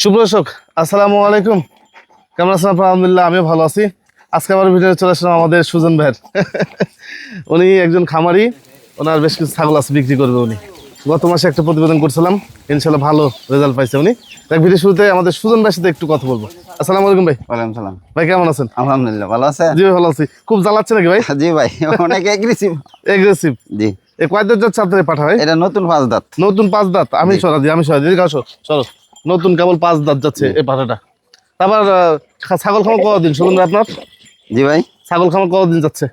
সুপ্রদর্শক আসসালামু আলাইকুম। কেমন আছেন আপনার? আলহামদুলিল্লাহ আমিও ভালো আছি। আজকে আমার ভিডিও চলে আসলাম আমাদের সুজন ভাইয়ের। উনি একজন খামারি ওনার বেশ কিছু ছাগল আছে বিক্রি করবে উনি। গত মাসে একটা প্রতিবেদন করছিলাম ইনশাল্লাহ ভালো রেজাল্ট পাইছে উনি। তাই ভিডিও শুরুতে আমাদের সুজন ভাইয়ের সাথে একটু কথা বলব। আসসালামু আলাইকুম ভাই। ওয়ালাইকুম সালাম। ভাই কেমন আছেন? আলহামদুলিল্লাহ ভালো আছে। জি ভালো আছি। খুব জ্বালাচ্ছে নাকি ভাই? জি ভাই অনেক এগ্রেসিভ এগ্রেসিভ জি। এই কয়দের যাচ্ছে আপনার পাঠা ভাই? এটা নতুন পাঁচ দাঁত। নতুন পাঁচ দাঁত। আমি সরা দিই আমি সরা দিই। এদিকে আসো চলো নতুন কেবল পাঁচ দাঁত যাচ্ছে এই পাঠাটা তারপর ছাগল খামার কতদিন শুনুন আপনার? জি ভাই। ছাগল খামার কতদিন যাচ্ছে?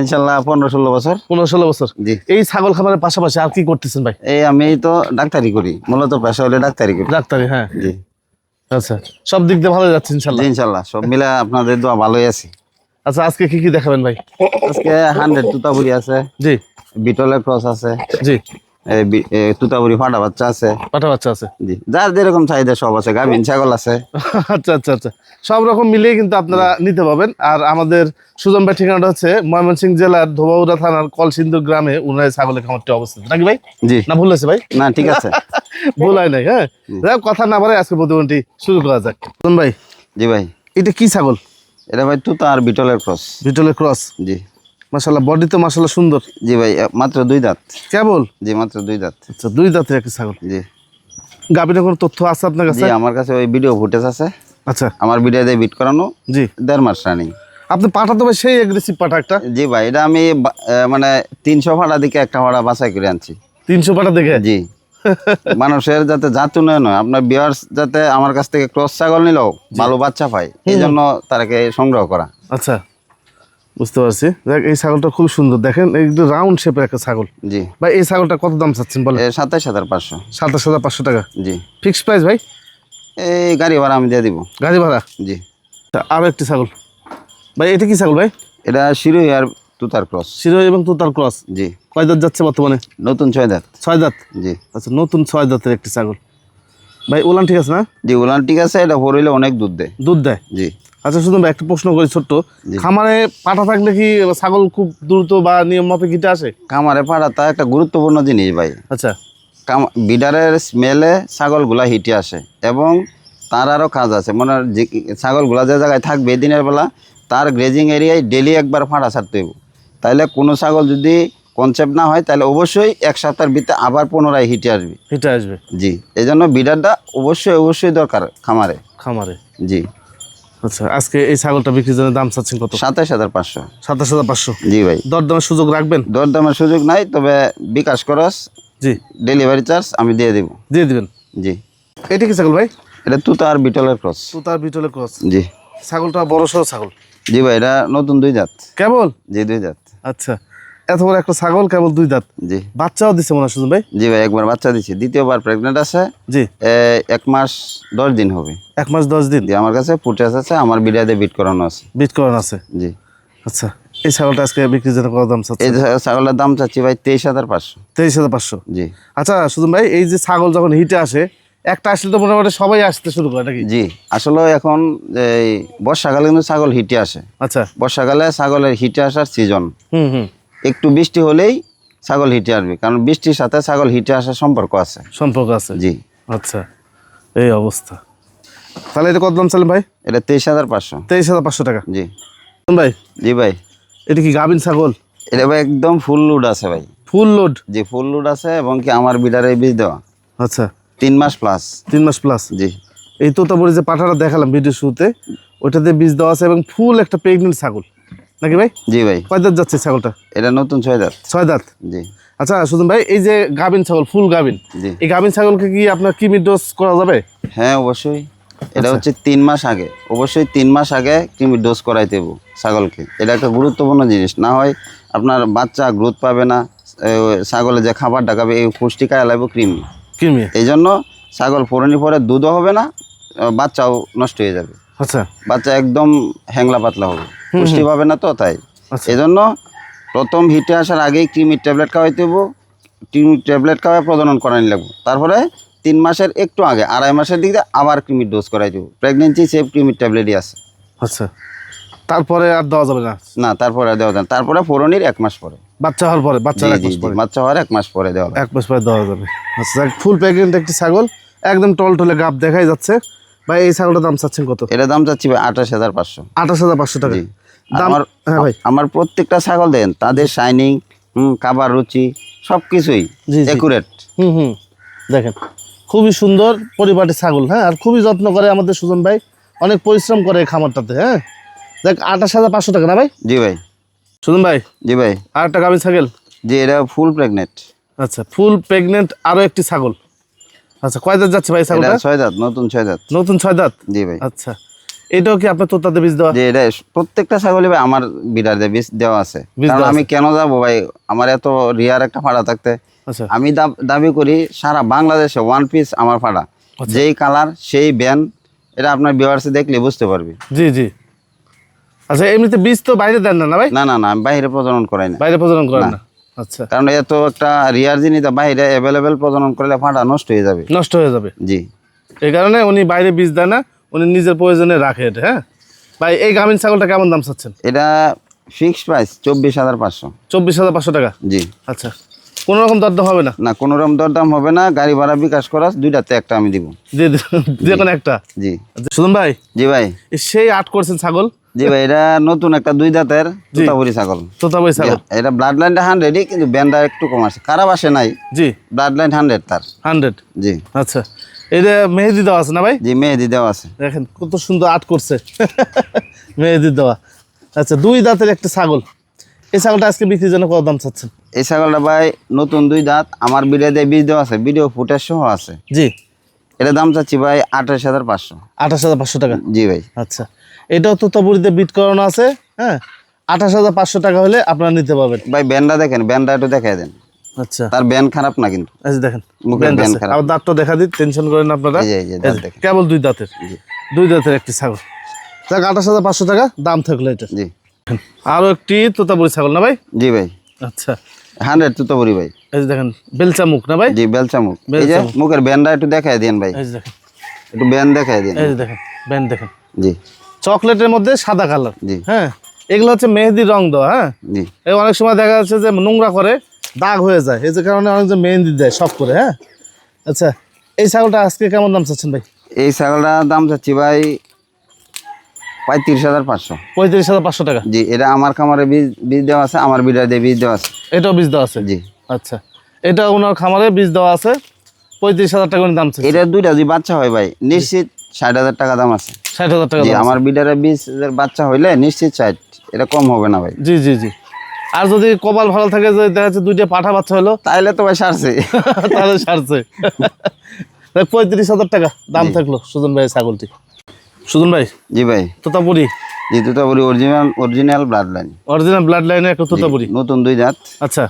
ইনশাল্লাহ পনেরো ষোলো বছর। পনেরো ষোলো বছর। জি। এই ছাগল খামারের পাশাপাশি আর কি করতেছেন ভাই? এই আমি তো ডাক্তারি করি মূলত পেশা হলে ডাক্তারি করি। ডাক্তারি হ্যাঁ। জি। আচ্ছা সব দিক দিয়ে ভালো যাচ্ছে ইনশাল্লাহ। ইনশাল্লাহ সব মিলে আপনাদের দোয়া ভালোই আছি। আচ্ছা আজকে কি কি দেখাবেন ভাই? আজকে হান্ড্রেড তুতাবুরি আছে জি। বিটলের ক্রস আছে। জি। তুতাবুরি ফাটা বাচ্চা আছে। পাঠা বাচ্চা আছে। জি যার যেরকম চাহিদা সব আছে গাভিন ছাগল আছে। আচ্ছা আচ্ছা আচ্ছা। সব রকম মিলিয়ে কিন্তু আপনারা নিতে পারবেন। আর আমাদের সুজন ভাই ঠিকানাটা হচ্ছে ময়মনসিংহ জেলার ধোবাউড়া থানার কলসিন্দুর গ্রামে উনার ছাগলের খামারটি অবস্থিত। নাকি ভাই? জি। না ভুল হয়েছে ভাই? না ঠিক আছে। ভুল হয় নাই হ্যাঁ? যাই কথা না পারে আজকে প্রতিবন্ধী শুরু করা যাক। সুজন ভাই জি ভাই। এটা কি ছাগল? এটা ভাই তুতা আর বিটলের ক্রস। ভিটলের ক্রস? জি। মাসাল্লাহ বডি তো মাসাল্লাহ সুন্দর। জি ভাই মাত্র দুই দাঁত। কেবল? জি মাত্র দুই দাঁত। আচ্ছা দুই দাঁতের একটা ছাগল। জি। গাভীর কোনো তথ্য আছে আপনার কাছে? আমার কাছে ওই ভিডিও ফুটেজ আছে। আচ্ছা। আমার ভিডিও দিয়ে বিট করানো। জি। দেড় মাস রানিং আপনি পাঠা তো ভাই সেই এগ্রেসিভ পাঠা একটা। জি ভাই এটা আমি মানে তিনশো ভাড়া দিকে একটা ভাড়া বাছাই করে আনছি। তিনশো পাঠা দেখে? জি। মানুষের যাতে জাত উন্নয়ন হয় আপনার বিয়ার্স যাতে আমার কাছ থেকে ক্রস ছাগল নিলেও ভালো বাচ্চা পায় এই জন্য তারাকে সংগ্রহ করা। আচ্ছা। বুঝতে পারছি। দেখ এই ছাগলটা খুব সুন্দর। দেখেন একটু রাউন্ড শেপের একটা ছাগল। জি। ভাই এই ছাগলটা কত দাম চাচ্ছেন বলে এ সাতাইশ হাজার পাঁচশো। সাতাশ হাজার পাঁচশো টাকা। জি। ফিক্সড প্রাইস ভাই? এই গাড়ি ভাড়া আমি দিয়ে দিব। গাড়ি ভাড়া? জি। আরও একটি ছাগল। ভাই এটা কি ছাগল ভাই? এটা শিরোই আর তুতার ক্রস। শিরোই এবং তুতার ক্রস। জি। কয় দাঁত যাচ্ছে বর্তমানে? নতুন ছয় দাঁত। ছয় দাঁত? জি। আচ্ছা নতুন ছয় দাঁতের একটি ছাগল। ভাই ওলান ঠিক আছে না? জি উলান ঠিক আছে এটা হরিলে অনেক দুধ দেয়। দুধ দেয়? জি। আচ্ছা শুধু একটা প্রশ্ন করি ছোট্ট। খামারে পাঠা থাকলে কি ছাগল খুব দ্রুত বা নিয়ম মাফিক হিটে আসে পাড়া তা একটা গুরুত্বপূর্ণ জিনিস ভাই। আচ্ছা। বিডারের স্মেলে ছাগলগুলা হিটে আসে এবং তার আরও কাজ আছে। মনে যে ছাগলগুলা যে জায়গায় থাকবে দিনের বেলা তার গ্রেজিং এরিয়ায় ডেলি একবার ফাঁড়া ছাড়তে হইব। তাইলে কোনো ছাগল যদি কনসেপ্ট না হয় তাহলে অবশ্যই এক সপ্তাহের ভিতরে আবার পুনরায় হিটে আসবে। হিটে আসবে। জি এই জন্য বিডারটা অবশ্যই অবশ্যই দরকার খামারে। খামারে। জি। আচ্ছা আজকে এই ছাগলটা বিক্রির জন্য দাম চাচ্ছেন কত? সাতাশ হাজার পাঁচশো। সাতাশ হাজার পাঁচশো? জি ভাই। দরদামের সুযোগ রাখবেন? দরদামের সুযোগ নাই তবে বিকাশ খরচ জি। ডেলিভারি চার্জ আমি দিয়ে দিব। দিয়ে দিবেন? জি। এটা কি ছাগল ভাই? এটা তুতা আর বিটলের ক্রস। তুতা আর বিটলের ক্রস। জি। ছাগলটা বড় সড়ো ছাগল। জি ভাই এটা নতুন দুই জাত। কেবল জি দুই জাত। আচ্ছা। এত বড় একটা ছাগল কেবল দুই দাঁত। জি। বাচ্চাও দিছে মনে হয় সুজন ভাই? জি ভাই একবার বাচ্চা দিছি। দ্বিতীয়বার প্রেগনেন্ট আছে। জি। এক মাস দশ দিন হবে। এক মাস দশ দিন? জি আমার কাছে ফুটেজ আছে আমার বিড়াতে বিট করানো আছে। বিট করান আছে? জি। আচ্ছা এই ছাগলটা আজকে বিক্রির জন্য কত দাম চাচ্ছে এই ছাগলের দাম চাচ্ছি ভাই তেইশ হাজার পাঁচশো। তেইশ হাজার পাঁচশো? জি। আচ্ছা সুজন ভাই এই যে ছাগল যখন হিটে আসে একটা আসলে তো মোটামুটি সবাই আসতে শুরু করে নাকি? জি আসলে এখন এই বর্ষাকালে কিন্তু ছাগল হিটে আসে। আচ্ছা। বর্ষাকালে ছাগলের হিটে আসার সিজন হুম হুম। একটু বৃষ্টি হলেই ছাগল হিটে আসবে কারণ বৃষ্টির সাথে ছাগল হিটে আসার সম্পর্ক আছে। সম্পর্ক আছে? জি। আচ্ছা এই অবস্থা। তাহলে এটা কত দাম চালেন ভাই? এটা তেইশ হাজার পাঁচশো। তেইশ হাজার পাঁচশো টাকা? জি। ভাই? জি ভাই। এটা কি গাভিন ছাগল? এটা ভাই একদম ফুল লোড আছে ভাই। Full load? জি ফুল লোড আছে এবং কি আমার বিডারে বীজ দেওয়া। আচ্ছা। তিন মাস প্লাস তিন মাস প্লাস জি। এই তো তোতাপুরি যে পাঠাটা দেখালাম ভিডিও শুরুতে ওইটাতে বীজ দেওয়া আছে এবং ফুল একটা প্রেগনেন্ট ছাগল। নাকি ভাই? জি ভাই। কয় দাঁত যাচ্ছে ছাগলটা? এটা নতুন ছয় দাঁত। ছয় দাঁত? জি। আচ্ছা সুজন ভাই এই যে গাভিন ছাগল ফুল গাভিন এই গাভিন ছাগলকে কি আপনার কিমি ডোজ করা যাবে? হ্যাঁ অবশ্যই। এটা আচ্ছা। হচ্ছে তিন মাস আগে। অবশ্যই তিন মাস আগে কৃমি ডোজ করাই হইব ছাগলকে। এটা একটা গুরুত্বপূর্ণ জিনিস। না হয় আপনার বাচ্চা গ্রোথ পাবে না ছাগলে যে খাবারটা খাবে এই পুষ্টিকায় লাগবে কৃমি। কিমি। এই জন্য ছাগল ফোরনি পরে দুধও হবে না বাচ্চাও নষ্ট হয়ে যাবে। আচ্ছা। বাচ্চা একদম হ্যাংলা পাতলা হবে। পুষ্টি পাবে না তো তাই। আচ্ছা। এই জন্য প্রথম হিটে আসার আগেই ক্রিমির ট্যাবলেট খাওয়াইতে হব ক্রিমির ট্যাবলেট খাওয়াই প্রজনন করানি লাগবো। তারপরে তিন মাসের একটু আগে আড়াই মাসের দিক দিয়ে আবার ক্রিমির ডোজ করাই দেবো। প্রেগনেন্সি সেফ ক্রিমির ট্যাবলেটই আছে। আচ্ছা। তারপরে আর দেওয়া যাবে না? না তারপরে আর দেওয়া না। তারপরে ফোরনির এক মাস পরে। বাচ্চা হওয়ার পরে বাচ্চা এক মাস পরে। বাচ্চা হওয়ার এক মাস পরে দেওয়া। এক মাস পরে দেওয়া যাবে। আচ্ছা ফুল প্রেগনেন্ট একটি ছাগল। একদম টল টলে গাপ দেখাই যাচ্ছে। ভাই এই ছাগলটার দাম চাচ্ছেন কত? এটা দাম চাচ্ছি ভাই আঠাশ হাজার পাঁচশো। আঠাশ হাজার পাঁচশো টাকা। আমার হ্যাঁ ভাই। আমার প্রত্যেকটা ছাগল দেন তাদের শাইনিং হুম খাবার রুচি সব কিছুই। একুরেট হুম হুম। দেখেন খুবই সুন্দর পরিপাটি ছাগল হ্যাঁ আর খুবই যত্ন করে আমাদের সুজন ভাই অনেক পরিশ্রম করে খামারটাতে হ্যাঁ। দেখ আঠাশ হাজার পাঁচশো টাকা না ভাই? জি ভাই। সুজন ভাই? জি ভাই। আর একটা গাভী ছাগল? জি এটা ফুল প্রেগনেন্ট আচ্ছা ফুল প্রেগনেন্ট আরও একটি ছাগল। আচ্ছা কয় দাঁত যাচ্ছে ভাই ছাগলটা? ছয় দাঁত নতুন ছয় দাঁত। নতুন ছয় দাঁত? জি ভাই। আচ্ছা এটাও কি আপনার তোতাতে বীজ দেওয়া? এটা প্রত্যেকটা ছাগলই ভাই আমার বিডার বীজ দেওয়া আছে। কারণ আমি কেন যাব ভাই? আমার এত রিয়ার একটা ফাড়া থাকতে। আচ্ছা। আমি দাবি করি সারা বাংলাদেশে ওয়ান পিস আমার ফাড়া। আচ্ছা। যেই কালার সেই ব্যান এটা আপনার বিভার্সে দেখলে বুঝতে পারবি। জি জি। আচ্ছা এমনিতে বীজ তো বাইরে দেন না না ভাই? না না না আমি বাইরে প্রজনন করাই না। বাইরে প্রজনন করেন না। আচ্ছা। কারণ এত একটা রিয়ার জিনিস বাইরে অ্যাভেলেবেল প্রজনন করলে ফাটা নষ্ট হয়ে যাবে। নষ্ট হয়ে যাবে। জি। এই কারণে উনি বাইরে বীজ দেয় না উনি নিজের প্রয়োজনে রাখে এটা হ্যাঁ? ভাই এই গামিন ছাগলটা কেমন দাম চাচ্ছেন? এটা ফিক্সড প্রাইস চব্বিশ হাজার পাঁচশো। চব্বিশ হাজার পাঁচশো টাকা? জি। আচ্ছা। কোনো রকম দরদাম হবে না? না কোনো রকম দরদাম হবে না গাড়ি ভাড়া বিকাশ করা দুইটাতে একটা আমি দিব। যে কোনো একটা? জি। সুদন ভাই জি ভাই। সেই আট করছেন ছাগল জি ভাই এটা নতুন একটা দুই দাঁতের তোতাপুরি ছাগল। তোতা ভাই ছাগল এটা ব্লাড লাইনটা হান্ড্রেডই কিন্তু ব্যান্ডটা একটু কম আছে। খারাপ আসে নাই। জি। ব্লাড লাইন হান্ড্রেড তার। হান্ড্রেড জি। আচ্ছা। এটা মেহেদি দেওয়া আছে না ভাই? জি মেহেদি দেওয়া আছে। দেখেন কত সুন্দর আট করছে। মেহেদি দেওয়া। আচ্ছা দুই দাঁতের একটা ছাগল। এই ছাগলটা আজকে বিক্রির জন্য কত দাম চাচ্ছেন? এই ছাগলটা ভাই নতুন দুই দাঁত। আমার ভিডিও দিয়ে বীজ দেওয়া আছে ভিডিও ফুটেজ সহ আছে। জি। এটা দাম চাচ্ছি ভাই আঠাশ হাজার পাঁচশো। আঠাশ হাজার পাঁচশো টাকা। জি ভাই। আচ্ছা। এটাও তোতাপুরিতে বিট করানো আছে হ্যাঁ? আঠাশ হাজার পাঁচশো টাকা হলে আপনারা নিতে পারবেন। ভাই ব্যান্ডটা দেখেন ব্যান্ডটা একটু দেখাই দেন। আচ্ছা। তার ব্যান্ড খারাপ না কিন্তু। আচ্ছা দেখেন মুখের আছে। খারাপ। আবার দাঁতটা দেখা দিন টেনশন করেন আপনারা। কেবল দুই দাঁতের। দুই দাঁতের একটি ছাগল। দেখ আঠাশ হাজার পাঁচশো টাকা দাম থাকল এটা। জি। আরও একটি তোতাপুরি ছাগল না ভাই? জি ভাই। আচ্ছা। হান্ড্রেড তুতাপুরি ভাই। এই দেখেন বেলচা মুখ না ভাই? জি বেলচা মুখ এই যে মুখের ব্যান্ডটা একটু দেখাই দেন ভাই। এই দেখেন। একটু ব্যান্ড দেখাই দেন। এই দেখেন ব্যান্ড দেখেন। জি। চকলেটের মধ্যে সাদা কালার। জি। হ্যাঁ এগুলো হচ্ছে মেহেদি রং দেওয়া হ্যাঁ? জি। এই অনেক সময় দেখা যাচ্ছে যে নোংরা করে দাগ হয়ে যায় এই যে কারণে অনেকজন মেহেন্দি দেয় সব করে হ্যাঁ? আচ্ছা এই ছাগলটা আজকে কেমন দাম চাচ্ছেন ভাই? এই ছাগলটার দাম চাচ্ছি ভাই পঁয়ত্রিশ হাজার পাঁচশো। পঁয়ত্রিশ হাজার পাঁচশো টাকা? জি এটা আমার খামারে বীজ বীজ দেওয়া আছে আমার বিডার দিয়ে বীজ দেওয়া আছে। এটাও বীজ দেওয়া আছে? জি। আচ্ছা এটা ওনার খামারে বীজ দেওয়া আছে পঁয়ত্রিশ হাজার টাকা দাম চাচ্ছে এটা দুইটা যদি বাচ্চা হয় ভাই নিশ্চিত ষাট হাজার টাকা দাম আছে। ষাট হাজার টাকা। আমার বিডারের বীজ বাচ্চা হইলে নিশ্চিত ষাট এটা কম হবে না ভাই। জি জি জি। আর যদি কপাল ভালো থাকে যে দেখা যাচ্ছে দুইটা পাঠা বাচ্চা হলো? তাইলে তো ভাই সারছে। তাহলে সারছে। পঁয়ত্রিশ হাজার টাকা দাম থাকল সুজন ভাই ছাগলটি। সুজন ভাই জি ভাই। তোতাপুরি? জি Totapuri original original blood line original blood লাইনে একটা তোতাপুরি। নতুন দুই দাঁত আচ্ছা।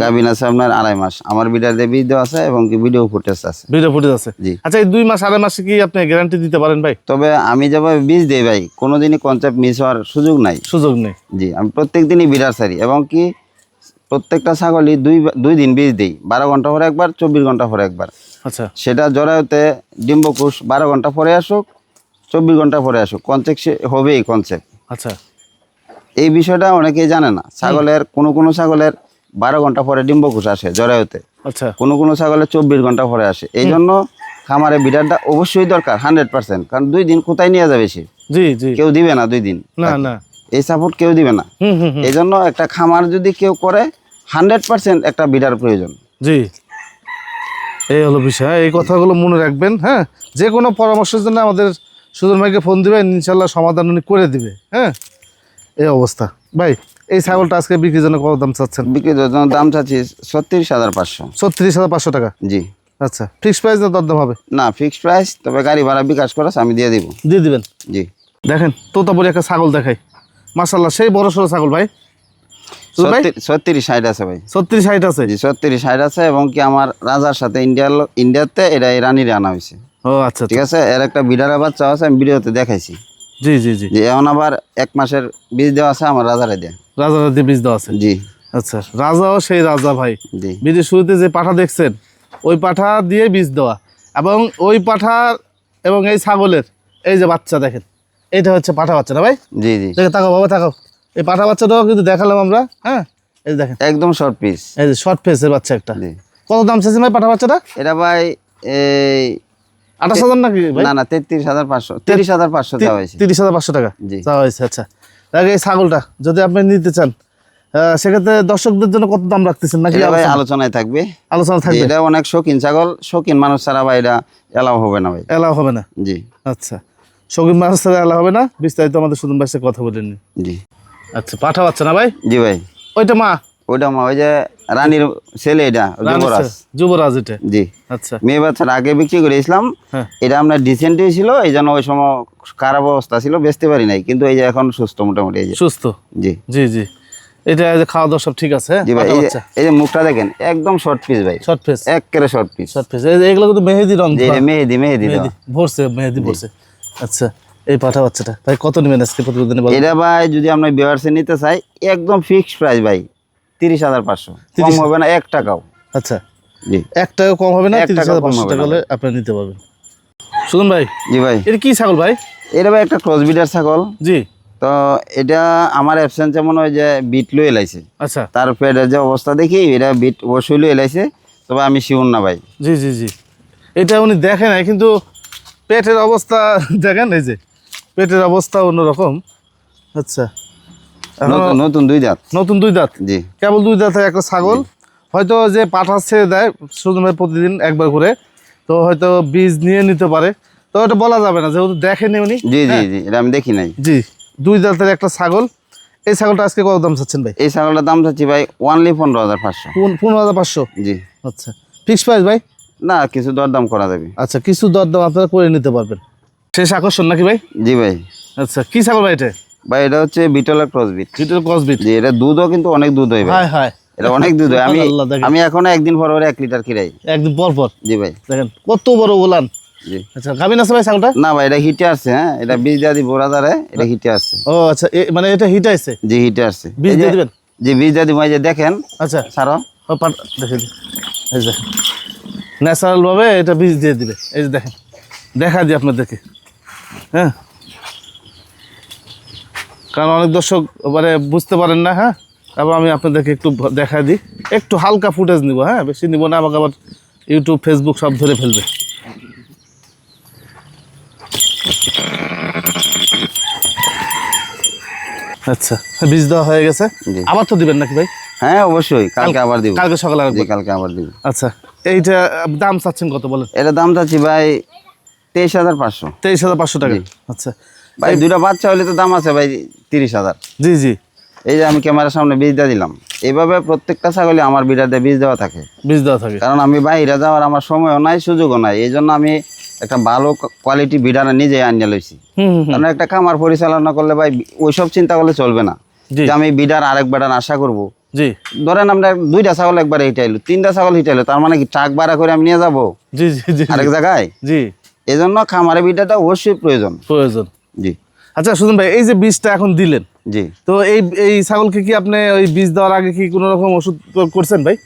গাভিন আছে আপনার আড়াই মাস। আমার বিডার দিয়ে দেওয়া আছে এবং কি ভিডিও ফুটেজ আছে। ভিডিও ফুটেজ আছে? জি। আচ্ছা এই দুই মাস আড়াই মাসে কি আপনি গ্যারান্টি দিতে পারেন ভাই? তবে আমি যেভাবে বীজ দিই ভাই কোনোদিনই কনসেপ্ট মিস হওয়ার সুযোগ নাই। সুযোগ নেই। জি আমি প্রত্যেক দিনই বিডার সারি এবং কি প্রত্যেকটা ছাগলই দুই দুই দিন বীজ দিই। বারো ঘণ্টা পরে একবার চব্বিশ ঘণ্টা পরে একবার। আচ্ছা। সেটা জরায়ুতে ডিম্বকুশ বারো ঘণ্টা পরে আসুক চব্বিশ ঘণ্টা পরে আসুক। কনসেপ্ট হবেই কনসেপ্ট আচ্ছা। এই বিষয়টা অনেকেই জানে না। ছাগলের কোনো কোনো ছাগলের বারো ঘণ্টা পরে ডিম্বকুশ আসে জরায়ুতে। আচ্ছা। কোনো কোনো ছাগলের চব্বিশ ঘণ্টা পরে আসে। এই জন্য খামারে বিডারটা অবশ্যই দরকার হান্ড্রেড পার্সেন্ট। কারণ দুই দিন কোথায় নিয়ে যাবে সে? জি জি। কেউ দিবে না দুই দিন। না না। এই সাপোর্ট কেউ দিবে না। এই জন্য একটা খামার যদি কেউ করে হান্ড্রেড পার্সেন্ট একটা বিডার প্রয়োজন। জি। এই হলো বিষয়। এই কথাগুলো মনে রাখবেন হ্যাঁ? যে কোনো পরামর্শের জন্য আমাদের সুজন ভাইকে ফোন দিবেন ইনশাল্লাহ সমাধান উনি করে দিবে হ্যাঁ? এই অবস্থা। ভাই। এই ছাগলটা আজকে বিক্রির জন্য কত দাম চাচ্ছেন? বিক্রির জন্য দাম চাচ্ছি ছত্রিশ হাজার পাঁচশো। ছত্রিশ হাজার পাঁচশো টাকা? জি। আচ্ছা ফিক্স প্রাইস না দরদাম হবে? না ফিক্সড প্রাইস তবে গাড়ি ভাড়া বিকাশ করা আমি দিয়ে দিব। দিয়ে দিবেন? জি। দেখেন তোতাপুরি একটা ছাগল দেখাই। মাসাল্লাহ সেই বড় সড়ো ছাগল ভাই। ছত্রিশ- ষাট আছে ভাই। ছত্রিশ হাইট আছে? জি ছত্রিশ ষাট আছে এবং কি আমার রাজার সাথে ইন্ডিয়ার ইন্ডিয়াতে এটা রানিরে আনা হয়েছে। ও আচ্ছা আচ্ছা। ঠিক আছে? এর একটা বিডারের বাচ্চা আছে আমি ভিডিওতে দেখাইছি। জি জি জি। এখন আবার এক মাসের বীজ দেওয়া আছে আমার রাজারে দিয়ে রাজা রাজি বীজ দেওয়া আছে? জি। আচ্ছা রাজাও সেই রাজা ভাই। জি। বীজের শুরুতে যে পাঠা দেখছেন ওই পাঠা দিয়ে বীজ দেওয়া। এবং ওই পাঠার এবং এই ছাগলের এই যে বাচ্চা দেখেন এইটা হচ্ছে পাঠা বাচ্চা না ভাই? জি জি। দেখে তাকাও বাবা তাকাও। এই পাঠা বাচ্চাটাও কিন্তু দেখালাম আমরা হ্যাঁ? এই দেখেন। একদম শর্ট পিস এই যে শর্ট ফেসের বাচ্চা একটা। কত দাম চাইছেন ভাই পাঠা বাচ্চাটা? এটা ভাই এই আঠাশ হাজার নাকি না না তেত্রিশ হাজার পাঁচশো তিরিশ হাজার পাঁচশো দেওয়া হয়েছে তিরিশ হাজার পাঁচশো টাকা? জি। হয়েছে আচ্ছা। এই ছাগলটা যদি আপনি নিতে চান সেক্ষেত্রে দর্শকদের জন্য কত দাম রাখতেছেন নাকি ভাই আলোচনায় থাকবে। আলোচনা থাকবে? এটা অনেক শৌখিন ছাগল শৌখিন মানুষ ছাড়া ভাই এটা এলাও হবে না ভাই। এলাও হবে না? জি। আচ্ছা। সগিন মাছ ছাড়া এলাও হবে না? বিস্তারিত আমাদের সুদন ভাই কথা বলে নিন জি। আচ্ছা পাঠা বাচ্চা না ভাই? জি ভাই। ওইটা মা ওইটা ওই যে রানীর ছেলে এটা যুবরাজ। যুবরাজ এটা? জি। আচ্ছা। মেয়ে বাচ্চার আগে বিক্রি করেছিলাম হ্যাঁ। এটা আমরা ডিসেন্টই ছিল এই জন্য ওই সময় খারাপ অবস্থা ছিল বেচতে পারি নাই। কিন্তু এই যে এখন সুস্থ মোটামুটি এই যে। সুস্থ? জি। জি জি। এটা এই যে খাওয়া দাওয়া সব ঠিক আছে হ্যাঁ? জি ভাই এই যে এই মুখটা দেখেন একদম শর্ট পিস ভাই। শর্ট ফেস একেবারে শর্ট পিস শর্ট ফেস এগুলো কিন্তু মেহেদি রং মেহেদি মেহেদি মেহেদি। ভরছে মেহেদি ভরছে। আচ্ছা এই পাঠা বাচ্চাটা ভাই কত নেবেন আজকে প্রতিবেদনে এটা ভাই যদি আমরা বিয়ার্সে নিতে চাই একদম ফিক্সড প্রাইস ভাই। তিরিশ হাজার পাঁচশো। কম হবে না এক টাকাও। আচ্ছা। জি। এক টাকা কম হবে না এক টাকা কম হবে টাকা হলে আপনি নিতে পারবেন। শুনুন ভাই জি ভাই। এটা কি ছাগল ভাই? এটা ভাই একটা ক্রস বিডার ছাগল। জি। তো এটা আমার অ্যাবসেন্সে মনে হয় যে বিট লয়ে এলাইছে। আচ্ছা। তার পেটের যে অবস্থা দেখি এটা বিট অবশ্যই লয়ে এলাইছে। তবে আমি শিউন না ভাই। জি জি জি। এটা উনি দেখেন নাই কিন্তু পেটের অবস্থা দেখেন এই যে পেটের অবস্থা অন্যরকম। আচ্ছা। নতুন- নতুন দুই দাঁত। নতুন দুই দাঁত? জি। কেবল দুই দাঁতের একটা ছাগল? হয়তো যে পাঠা ছেড়ে দেয় শুধু প্রতিদিন একবার করে তো হয়তো বীজ নিয়ে নিতে পারে। তো এটা বলা যাবে না যেহেতু দেখেনি উনি। জি জি জি এটা আমি দেখি নাই। জি দুই দাঁতের একটা ছাগল। এই ছাগলটা আজকে কত দাম চাচ্ছেন ভাই? এই ছাগলটার দাম চাচ্ছি ভাই ওয়ানলি পনেরো হাজার পাঁচশো। পন- পনেরো হাজার পাঁচশো? জি। আচ্ছা। ফিক্স প্রাইস ভাই? না কিছু দরদাম করা যাবে। আচ্ছা কিছু দরদাম আপনারা করে নিতে পারবেন। শেষ আকর্ষণ নাকি ভাই? জি ভাই। আচ্ছা কি ছাগল ভাই এটা? ভাই এটা হচ্ছে বিটলের ক্রস বিট যেটা কসবিট জি এটা দুধও কিন্তু অনেক দুধ হয় ভাই। হ্যাঁ হায়। এটা অনেক দুধ হয়। আমি আমি এখনও একদিন পর পরে এক লিটার খিরাই। একদিন পর পর? জি ভাই। দেখেন কত বড় ওলান জি। আচ্ছা গাভিন আছে ভাই ছাগলটা? না ভাই এটা হিটে আসছে হ্যাঁ। এটা বীজ দিয়ে দিব রাজারে এটা হিটে আসছে। ও আচ্ছা মানে এটা হিট আছে জি হিটে আসছে। বীজ দিয়ে দিবেন? জি বীজ দিয়ে দিব। যে দেখেন আচ্ছা। সারো ও পাট দেখে দিই এই যে। ন্যাচারাল ভাবে এটা বীজ দিয়ে দিবে। এই যে দেখেন। দেখা দিই আপনাদেরকে। হ্যাঁ। কারণ অনেক দর্শক মানে বুঝতে পারেন না হ্যাঁ? এবং আমি আপনাদেরকে একটু দেখা দিই। একটু হালকা ফুটেজ নিব হ্যাঁ? বেশি নিব না আমাকে আবার ইউটিউব ফেসবুক সব ধরে ফেলবে। আচ্ছা বীজ দেওয়া হয়ে গেছে। আবার তো দিবেন নাকি ভাই? হ্যাঁ অবশ্যই। কালকে আবার দিব। কালকে সকালে কালকে আবার দিব। আচ্ছা এইটা দাম চাচ্ছেন কত বলেন? এটা দাম চাচ্ছি ভাই তেইশ হাজার পাঁচশো। তেইশ হাজার পাঁচশো টাকা। আচ্ছা। ভাই দুটা বাচ্চা হলে তো দাম আছে ভাই। তিরিশ হাজার। জি জি। এই যে আমি ক্যামেরার সামনে বীজ দিয়ে দিলাম এইভাবে প্রত্যেকটা ছাগলে আমার বিড়াতে বীজ দেওয়া থাকে। বীজ দেওয়া থাকে। কারণ আমি বাইরে যাওয়ার আমার সময়ও নাই সুযোগও নাই এই জন্য আমি একটা ভালো কোয়ালিটি বিড়ানা নিজে আনিয়ে লইছি। কারণ একটা খামার পরিচালনা করলে ভাই ওইসব চিন্তা করলে চলবে না। যে আমি বিডার আরেক বেড়ার আশা করব। জি। ধরেন আমরা দুইটা ছাগল একবার হিটাইলো তিনটা ছাগল হিটাইলো তার মানে কি ট্রাক ভাড়া করে আমি নিয়ে যাব? জি জি জি আরেক জায়গায়? জি। এই জন্য খামারে বিডাটা অবশ্যই প্রয়োজন। প্রয়োজন। জি। আচ্ছা শুনুন ভাই এই যে বীজটা এখন দিলেন জি। তো এই এই ছাগলকে কি আপনি ওই বীজ দেওয়ার আগে কি কোনো রকম ওষুধ করছেন ভাই?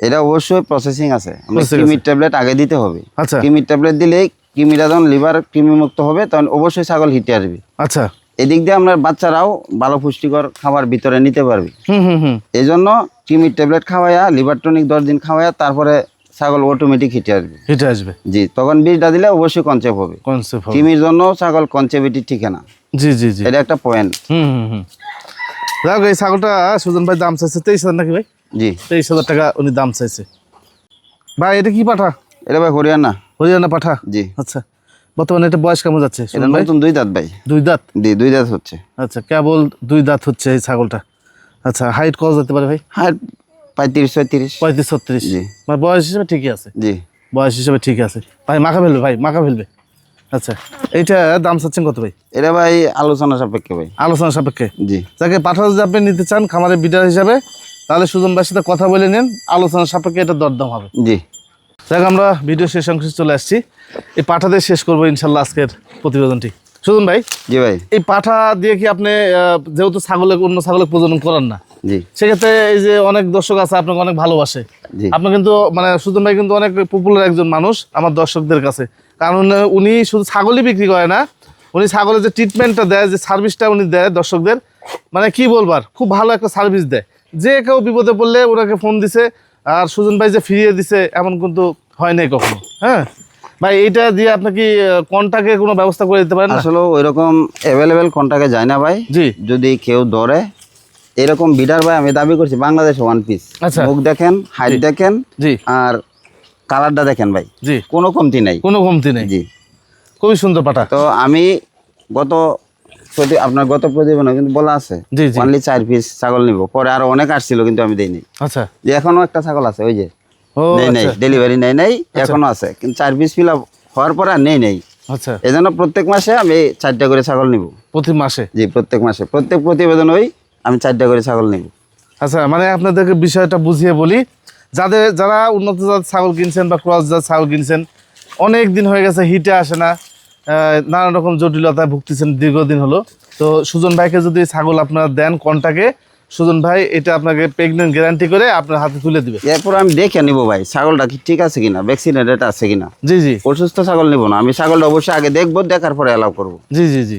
এটা অবশ্যই প্রসেসিং আছে। কিমির ট্যাবলেট আগে দিতে হবে। আচ্ছা। কিমির ট্যাবলেট দিলে কিমিটা যখন লিভার কৃমি মুক্ত হবে তখন অবশ্যই ছাগল হিটে আসবে। আচ্ছা। এদিক দিয়ে আমরা বাচ্চারাও ভালো পুষ্টিকর খাবার ভিতরে নিতে পারবে। হুম হুম হুম। এই জন্য কিমির ট্যাবলেট খাওয়াইয়া লিভার টনিক দশ দিন খাওয়াইয়া তারপরে ছাগল অটোমেটিক হিটে আসবে। হেঁটে আসবে। জি তখন বীজটা দিলে অবশ্যই কনসেপ্ট হবে। কনসেপ্ট হবে। কিমির জন্য ছাগল কনসেপ্টই ঠিকানা। জি জি জি। এটা একটা পয়েন্ট হুম হুম হুম। দেখো এই ছাগলটা সুজন ভাই দাম চাইছে তেইশ হাজার নাকি ভাই? জি। তেইশ হাজার টাকা উনি দাম চাইছে। ভাই এটা কি পাঠা? এটা ভাই হরিয়ানা। হরিয়ানা পাঠা? জি। আচ্ছা বর্তমানে এটা বয়স কেমন যাচ্ছে? এটা সুজন ভাই? নতুন দুই দাঁত ভাই। দুই দাঁত? জি দুই দাঁত হচ্ছে। আচ্ছা কেবল দুই দাঁত হচ্ছে এই ছাগলটা। আচ্ছা হাইট কত যেতে পারে ভাই? হাইট পঁয়ত্রিশ ছয়ত্রিশ। পঁয়ত্রিশ ছত্রিশ। জি। মানে বয়স হিসেবে ঠিকই আছে? জি। বয়স হিসেবে ঠিক আছে। ভাই মাখা ফেলবে ভাই মাখা ফেলবে। আচ্ছা এইটা দাম চাচ্ছেন কত ভাই? এটা ভাই আলোচনা সাপেক্ষে ভাই। আলোচনা সাপেক্ষে? জি। যাকে পাঠা যদি আপনি নিতে চান খামারের বিডার হিসাবে তাহলে সুজন ভাইয়ের সাথে কথা বলে নিন। আলোচনা সাপেক্ষে এটা দরদাম হবে। জি। দেখ আমরা ভিডিও শেষ অংশে চলে আসছি। এই পাঠাতে শেষ করব ইনশাল্লাহ আজকের প্রতিবেদনটি। সুজন ভাই জি ভাই। এই পাঠা দিয়ে কি আপনি যেহেতু ছাগলের অন্য ছাগলের প্রজনন করান না জি। সেক্ষেত্রে এই যে অনেক দর্শক আছে আপনাকে অনেক ভালোবাসে। আপনি কিন্তু মানে সুজন ভাই কিন্তু অনেক পপুলার একজন মানুষ আমার দর্শকদের কাছে। কারণ উনি শুধু ছাগলই বিক্রি করে না উনি ছাগলের যে ট্রিটমেন্টটা দেয় যে সার্ভিসটা উনি দেয় দর্শকদের মানে কি বলবার খুব ভালো একটা সার্ভিস দেয়। যে কেউ বিপদে পড়লে ওনাকে ফোন দিছে আর সুজন ভাই যে ফিরিয়ে দিছে এমন কিন্তু হয় নাই কখনো হ্যাঁ? ভাই এইটা দিয়ে আপনি কি কন্টাকে কোনো ব্যবস্থা করে দিতে পারেন? আসলে ওই রকম অ্যাভেলেবেল কন্টাকে যায় না ভাই। জি। যদি কেউ ধরে এরকম বিডার ভাই আমি দাবি করছি বাংলাদেশে ওয়ান পিস আচ্ছা। মুখ দেখেন হাইট দেখেন জি। আর কালারটা দেখেন ভাই। জি। কোনো কমতি নাই। কোনো কমতি নেই। জি। খুবই সুন্দর পাটা। তো আমি গত প্রতি আপনার গত প্রতিবেদনে কিন্তু বলা আছে জি অনলি চার পিস ছাগল নিব। পরে আরও অনেক আসছিল কিন্তু আমি দেইনি। আচ্ছা। যে এখনও একটা ছাগল আছে ওই যে নেই নেই আচ্ছা। ডেলিভারি নেই নেই এখনও আছে। কিন্তু চার পিস ফিল হওয়ার পরে আর নেই নেই। আচ্ছা। এই জন্য প্রত্যেক মাসে আমি চারটা করে ছাগল নিব। প্রতি মাসে? জি প্রত্যেক মাসে। প্রত্যেক প্রতিবেদন ওই আমি চারটা করে ছাগল নিব। আচ্ছা মানে আপনাদেরকে বিষয়টা বুঝিয়ে বলি। যাদের যারা উন্নত জাত ছাগল কিনছেন বা ক্রস জাত ছাগল কিনছেন অনেক দিন হয়ে গেছে হিটে আসে না। নানান রকম জটিলতায় ভুগতেছেন দীর্ঘদিন হলো। তো সুজন ভাইকে যদি ছাগল আপনারা দেন কন্টাকে সুজন ভাই এটা আপনাকে প্রেগনেন্ট গ্যারান্টি করে আপনার হাতে তুলে দিবে। এরপর আমি দেখে নিব ভাই ছাগলটা কি ঠিক আছে কিনা ভ্যাকসিনেটেড আছে কিনা। জি জি। অসুস্থ ছাগল নিব না আমি ছাগলটা অবশ্যই আগে দেখব দেখার পরে অ্যালাউ করব। জি জি জি।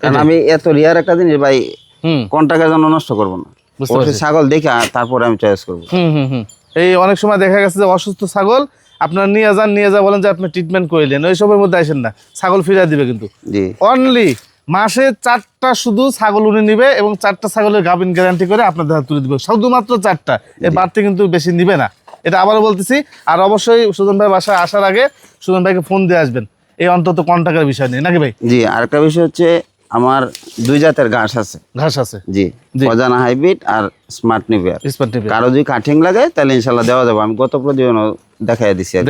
কারণ আমি এত রিয়ার একটা জিনিস ভাই হুম। কোনটাকে যেন নষ্ট করব না। ছাগল দেখে তারপরে আমি চয়েস করব। হুম হুম হুম। এই অনেক সময় দেখা গেছে যে অসুস্থ ছাগল আপনার নিয়ে যান নিয়ে যা বলেন যে আপনি ট্রিটমেন্ট করিলেন ওইসবের মধ্যে আসেন না। ছাগল ফিরিয়ে দিবে কিন্তু। জি। অনলি মাসে চারটা শুধু ছাগল উনি নিবে এবং চারটা ছাগলের গাভিন গ্যারান্টি করে আপনাদের হাতে তুলে দিবে। শুধুমাত্র চারটা। এর বাড়তি কিন্তু বেশি নিবে না। এটা আবারও বলতেছি আর অবশ্যই সুজন ভাই বাসায় আসার আগে সুজন ভাইকে ফোন দিয়ে আসবেন। এই অন্তত কন্টাক্টের বিষয় নেই নাকি ভাই? জি আরেকটা বিষয় হচ্ছে আমার দুই জাতের ঘাস আছে। ঘাস আছে। জি। অজানা হাইব্রিড আর স্মার্ট নিভিয়ার স্মার্ট টিপে কারও যদি কাঠিং লাগে তাহলে ইনশাল্লাহ দেওয়া যাবে। আমি গত প্রতিবেদন দেখাই দিছি আর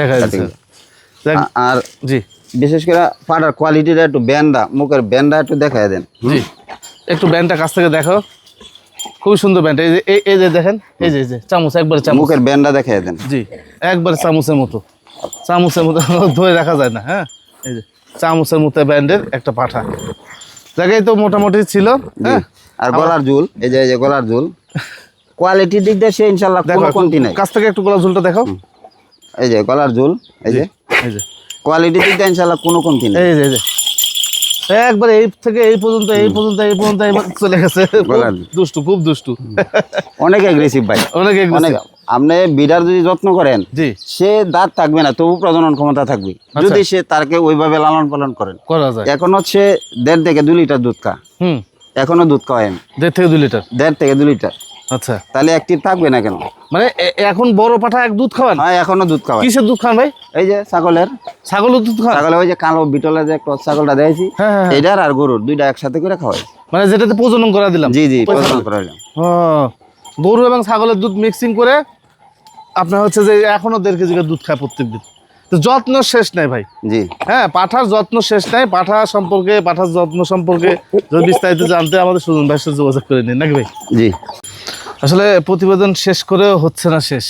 আর জি। বিশেষ করে পাটার কোয়ালিটিটা একটু ব্যান্ডা মুখের ব্যান্ডা একটু দেখাই দেন। জি। একটু ব্যান্ডটা কাছ থেকে দেখো। খুব সুন্দর ব্যান্ড। এই যে এই- এই যে দেখেন এই যে এই যে চামচ একবার চামচ। মুখের ব্যান্ডা দেখাই দেন। জি একবারে চামচের মতো। চামচের মতো ধরে রাখা যায় না হ্যাঁ? এই যে চামচের মতো ব্যান্ডের একটা পাঠা। জায়গায় তো মোটামুটি ছিল হ্যাঁ? আর গলার ঝুল এই যে এই যে গলার ঝুল কোয়ালিটির দিক দিয়ে সে ইনশাল্লাহ দেখো কোনো কমতি নাই। কাছ থেকে একটু গলার ঝুলটা দেখো এই যে গলার ঝুল এই যে। এই যে। কোয়ালিটির দিক ইনশাল্লাহ কোনো কমতি নেই। এই যে যে। একবার এই থেকে এই পর্যন্ত এই পর্যন্ত এই পর্যন্ত চলে গেছে। খুব দুষ্টু খুব দুষ্টু। অনেক অ্যাগ্রেসিভ ভাই। অনেক অনেক আপনি বিডার যদি যত্ন করেন সে দাঁত থাকবে না তবু প্রজনন ক্ষমতা থাকবে। আচ্ছা। যদি সে তারকে ওইভাবে লালন পালন করেন। করা যায়। এখন হচ্ছে দেড় থেকে দু লিটার দুধ খা হুম। এখনও দুধ খাওয়ায় দেড় থেকে দু লিটার। দেড় থেকে দু লিটার। আচ্ছা। তাহলে অ্যাক্টিভ থাকবে না কেন? মানে এখন বড় পাঠা এক দুধ খাওয়ান হ্যাঁ এখনও দুধ খাওয়ায় কিসের দুধ খান ভাই? এই যে ছাগলের। ছাগলের দুধ খান? ছাগলের ওই যে কালো বিটলের যে ক্রস ছাগলটা দিয়েছি হ্যাঁ হ্যাঁ হ্যাঁ। এটার আর গরুর দুইটা একসাথে করে খাওয়াই। মানে যেটাতে প্রজনন করা দিলাম? জি জি প্রজনন। করাইলাম ও, গরু এবং ছাগলের দুধ মিক্সিং করে আপনার হচ্ছে যে এখনও দেড় কেজি দুধ খায় প্রত্যেকদিন। তো যত্ন শেষ নাই ভাই। জি। হ্যাঁ পাঠার যত্ন শেষ নাই পাঠা সম্পর্কে পাঠার যত্ন সম্পর্কে যদি বিস্তারিত জানতে আমাদের সুজন ভাইয়ের সাথে যোগাযোগ করে নিন নাকি ভাই? জি। আসলে প্রতিবেদন শেষ করেও হচ্ছে না শেষ।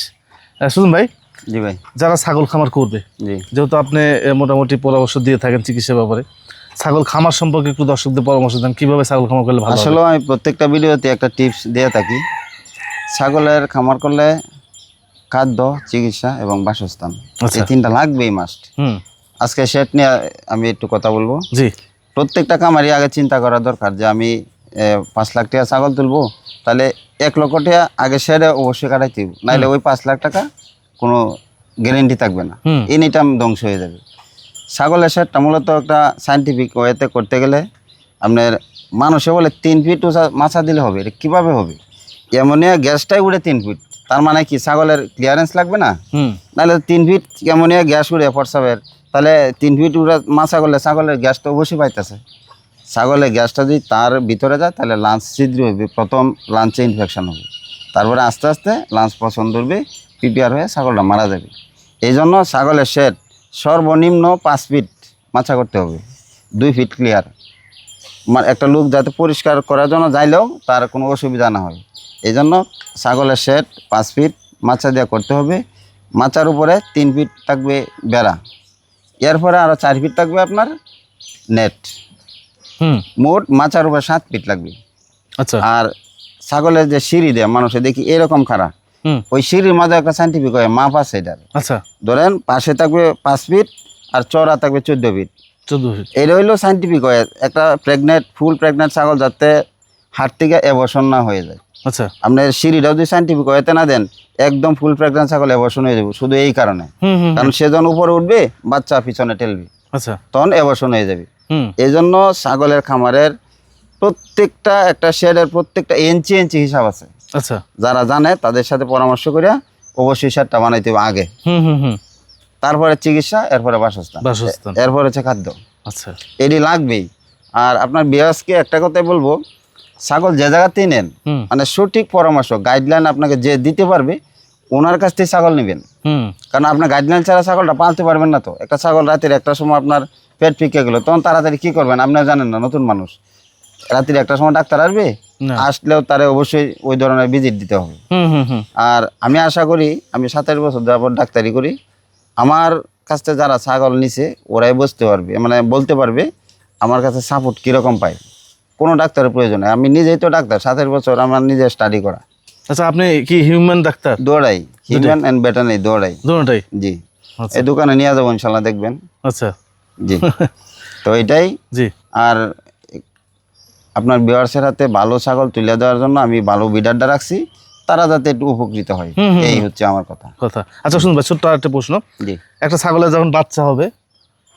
সুজন ভাই? জি ভাই। যারা ছাগল খামার করবে জি। যেহেতু আপনি মোটামুটি পরামর্শ দিয়ে থাকেন চিকিৎসা ব্যাপারে ছাগল খামার সম্পর্কে একটু দর্শকদের পরামর্শ দেন কীভাবে ছাগল খামার করলে ভালো? আসলে আমি প্রত্যেকটা ভিডিওতে একটা টিপস দিয়ে থাকি। ছাগলের খামার করলে খাদ্য চিকিৎসা এবং বাসস্থান। আচ্ছা। এই তিনটা লাগবেই মাস্ট আজকে সেট নিয়ে আমি একটু কথা বলব। জি। প্রত্যেকটা কামারই আগে চিন্তা করা দরকার যে আমি পাঁচ লাখ টাকা ছাগল তুলবো তাহলে এক লক্ষ টাকা আগে শেয়ারে অবশ্যই কাটাইতে নাহলে ওই পাঁচ লাখ টাকা কোনো গ্যারেন্টি থাকবে না। এনি টাইম ধ্বংস হয়ে যাবে। ছাগলের শেডটা মূলত একটা সাইন্টিফিক ওয়েতে করতে গেলে আপনার মানুষে বলে তিন ফিট মাছা দিলে হবে এটা কীভাবে হবে? অ্যামোনিয়া গ্যাসটাই উড়ে তিন ফিট তার মানে কি ছাগলের ক্লিয়ারেন্স লাগবে না? নাহলে তিন ফিট কেমন গ্যাস উড়ে ফরসাবের? তাহলে তিন ফিট উড়ে মাছা করলে ছাগলের গ্যাস তো অবশ্যই পাইতেছে। ছাগলের গ্যাসটা যদি তার ভিতরে যায় তাহলে লাঞ্চ ছিদ্র হবে প্রথম লাঞ্চে ইনফেকশন হবে। তারপরে আস্তে আস্তে লাঞ্চ পছন্দ করবে প্রিপেয়ার হয়ে ছাগলটা মারা যাবে। এই জন্য ছাগলের শেড সর্বনিম্ন পাঁচ ফিট মাছা করতে হবে দুই ফিট ক্লিয়ার একটা লোক যাতে পরিষ্কার করার জন্য যাইলেও তার কোনো অসুবিধা না হয়। এই জন্য ছাগলের শেড পাঁচ ফিট মাছা দেওয়া করতে হবে। মাচার উপরে তিন ফিট থাকবে বেড়া। এরপরে আরও চার ফিট থাকবে আপনার নেট। হুম। মোট মাচার উপরে সাত ফিট লাগবে। আচ্ছা। আর ছাগলের যে সিঁড়ি দেয় মানুষে দেখি এরকম খারাপ ওই সিঁড়ির মাঝে একটা সাইন্টিফিক হয় মাপ আছে এটার। আচ্ছা। ধরেন পাশে থাকবে পাঁচ ফিট আর চড়া থাকবে চোদ্দ ফিট। চোদ্দ ফিট। এটা হইল সাইন্টিফিক হয় একটা প্রেগনেন্ট ফুল প্রেগনেন্ট ছাগল যাতে হাট থেকে এবসন না হয়ে যায়। আচ্ছা। আপনার সিঁড়িটাও যদি সাইন্টিফিক হয়েতে না দেন একদম ফুল প্রেগনেন্ট ছাগল অ্যাবর্শন হয়ে যাবে শুধু এই কারণে। কারণ সে যখন উপরে উঠবে বাচ্চা পিছনে ঠেলবে। আচ্ছা। তখন অ্যাবর্শন হয়ে যাবে। এই জন্য ছাগলের খামারের প্রত্যেকটা একটা শেডের প্রত্যেকটা ইঞ্চি ইঞ্চি হিসাব আছে। আচ্ছা। যারা জানে তাদের সাথে পরামর্শ করে অবশ্যই শেডটা বানাইতে হবে আগে। হুম হুম হুম। তারপরে চিকিৎসা এরপরে বাসস্থান। এরপরে হচ্ছে খাদ্য। আচ্ছা। এটি লাগবেই। আর আপনার বিয়াসকে একটা কথাই বলব ছাগল যে জায়গাতেই নেন মানে সঠিক পরামর্শ গাইডলাইন আপনাকে যে দিতে পারবে ওনার কাছ থেকে ছাগল নেবেন। কারণ আপনার গাইডলাইন ছাড়া ছাগলটা পালতে পারবেন না তো। একটা ছাগল রাতের একটা সময় আপনার পেট পিকে গেলো তখন তাড়াতাড়ি কি করবেন? আপনি জানেন না নতুন মানুষ। রাতের একটা সময় ডাক্তার আসবে আসলেও তারে অবশ্যই ওই ধরনের ভিজিট দিতে হবে। আর আমি আশা করি আমি সাতাশ বছর যাবত ডাক্তারি করি আমার কাছ থেকে যারা ছাগল নিছে ওরাই বুঝতে পারবে মানে বলতে পারবে আমার কাছে সাপোর্ট কীরকম পায়। কোনো ডাক্তারের প্রয়োজন নেই। আমি নিজেই তো ডাক্তার সাতের বছর আমার নিজে স্টাডি করা। আচ্ছা আপনি কি হিউম্যান ডাক্তার? দৌড়াই হিউম্যান অ্যান্ড ভেটারি দৌড়াই। দুটোটাই জি। আচ্ছা। এই দোকানে নিয়ে যাব ইনশাল্লাহ দেখবেন। আচ্ছা। জি। তো এটাই। জি। আর আপনার বিয়ার্সের হাতে ভালো ছাগল তুলে দেওয়ার জন্য আমি ভালো বিডারটা রাখছি। তারা যাতে একটু উপকৃত হয়। এই হচ্ছে আমার কথা। কথা। আচ্ছা শুনুন ছোট্ট একটা প্রশ্ন। জি। একটা ছাগলের যখন বাচ্চা হবে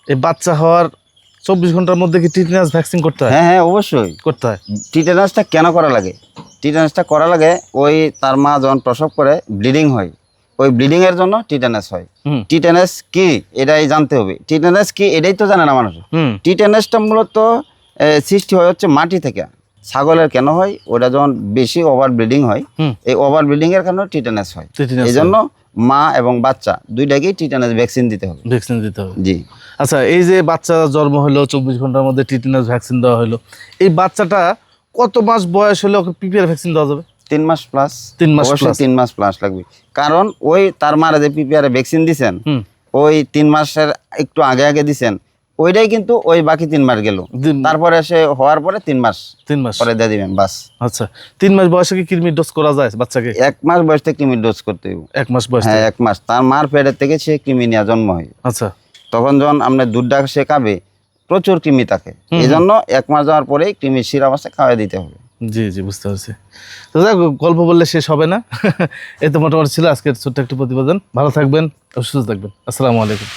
এই বাচ্চা হওয়ার চব্বিশ ঘণ্টার মধ্যে কি টিটনাস ভ্যাকসিন করতে হয়? হ্যাঁ হ্যাঁ অবশ্যই। করতে হয়? টিটেনাসটা কেন করা লাগে? টিটেনাসটা করা লাগে ওই তার মা যখন প্রসব করে ব্লিডিং হয়। ওই ব্লিডিং এর জন্য টিটেনাস হয়। টিটেনাস কি? এটাই জানতে হবে। টিটেনাস কি? এটাই তো জানে না মানুষ। টিটেনাসটা মূলত সৃষ্টি হয় হচ্ছে মাটি থেকে। ছাগলের কেন হয়? ওটা যখন বেশি ওভার ব্লিডিং হয় এই ওভার ব্লিডিং এর কারণে টিটেনাস হয়। এই জন্য মা এবং বাচ্চা দুইটাকেই টিটানাস ভ্যাকসিন দিতে হবে। ভ্যাকসিন দিতে হবে। জি। আচ্ছা এই যে বাচ্চা জন্ম হলো চব্বিশ ঘণ্টার মধ্যে টিটানাস ভ্যাকসিন দেওয়া হলো এই বাচ্চাটা কত মাস বয়স হলে ওকে পিপিআর ভ্যাকসিন দেওয়া যাবে? তিন মাস প্লাস তিন মাস অবশ্যই তিন মাস প্লাস লাগবে। কারণ ওই তার মারা যে পিপিআর ভ্যাকসিন দিছেন ওই তিন মাসের একটু আগে আগে দিছেন ওইটাই কিন্তু ওই বাকি তিন মাস গেল। তারপরে সে হওয়ার পরে তিন মাস। তিন মাস। পরে দিয়ে দিবেন বাস। আচ্ছা তিন মাস বয়সে কি কৃমির ডোজ করা যায় বাচ্চাকে? এক মাস বয়স থেকে কৃমির ডোজ করতে হবে এক মাস বয়স? হ্যাঁ? এক মাস। তার মার পেটের থেকে সে কৃমি নেওয়া জন্ম হয়। আচ্ছা। তখন যখন আপনার দুধটা সে খাবে প্রচুর কৃমি থাকে। এই জন্য এক মাস যাওয়ার পরেই কৃমির শিরা অবস্থায় খাওয়াই দিতে হবে। জি জি বুঝতে পারছি। তো যাক গল্প বললে শেষ হবে না। এতে মোটামুটি ছিল আজকের ছোট্ট একটু প্রতিবেদন। ভালো থাকবেন সুস্থ থাকবেন। আসসালামু আলাইকুম।